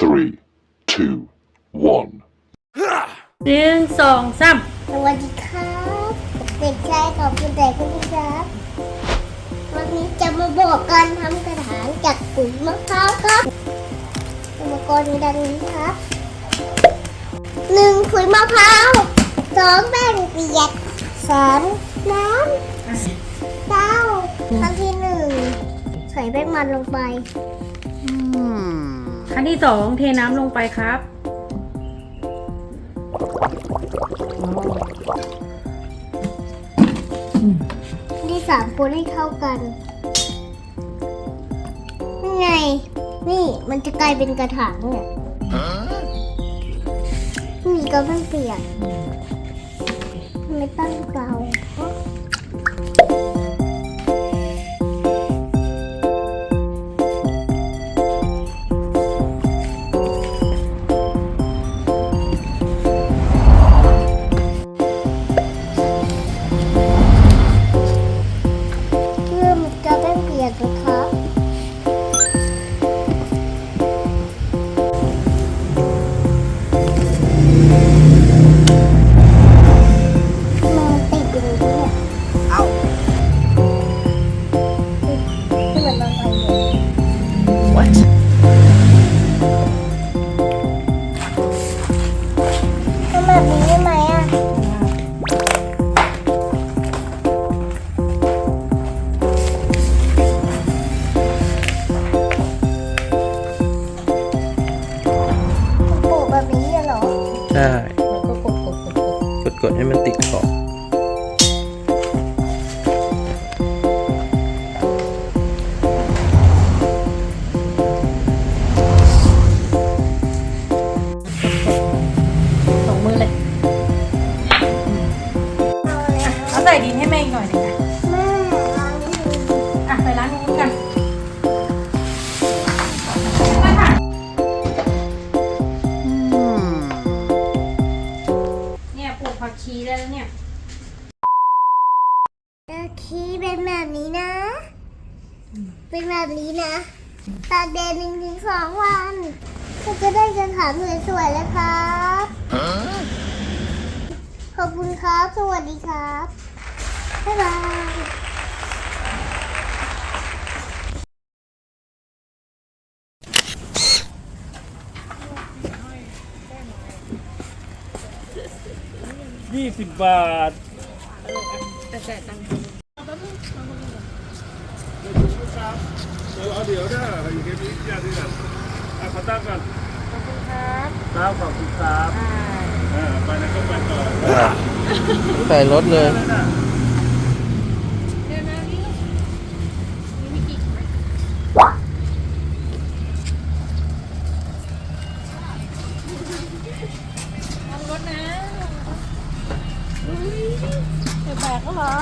Three, two, one. หนึ่งสองสามสวัสดีครับเด็กชายขอบคุณแต่คุณผู้ครับ วันนี้จะมาบอกการทำกระถางจากปุ๋ยมะพร้าวครับ อุปกรณ์มีดังนี้ครับหนึ่งปุ๋ยมะพร้าวสองแป้งเปียกสามน้ำเก้าขั้นที่หนึ่งใส่แป้งมันลงไปขั้ นที่สองเทน้ำลงไปครับที่สามคนให้เข้ากันนี่ไง นี่มันจะกลายเป็นกระถางเนี่ยนี่ก็ไม่เปียกไม่ตั้งเกลา แบบนี้ได้ไหมอะปลูกแบบนี้เหรอ ใช่ โอเคเป็นแบบนี้นะ เป็นแบบนี้นะตากแดดหนึ่งถึงสองวันก็จะได้กระถางสวยๆแล้วครับขอบคุณครับ สวัสดีครับ บ๊ายบายยี่สิบบาทเดี๋ยว เอาเดี๋ยวนะอยู่แค่นี้ยาที่นั่นอะขอตั้งก่อนขอบคุณครับครับขอบคุณครับอ่าไปนะก็ไปก่อนอะใส่รถเลย นั่นน่ะแบกก็เหรอ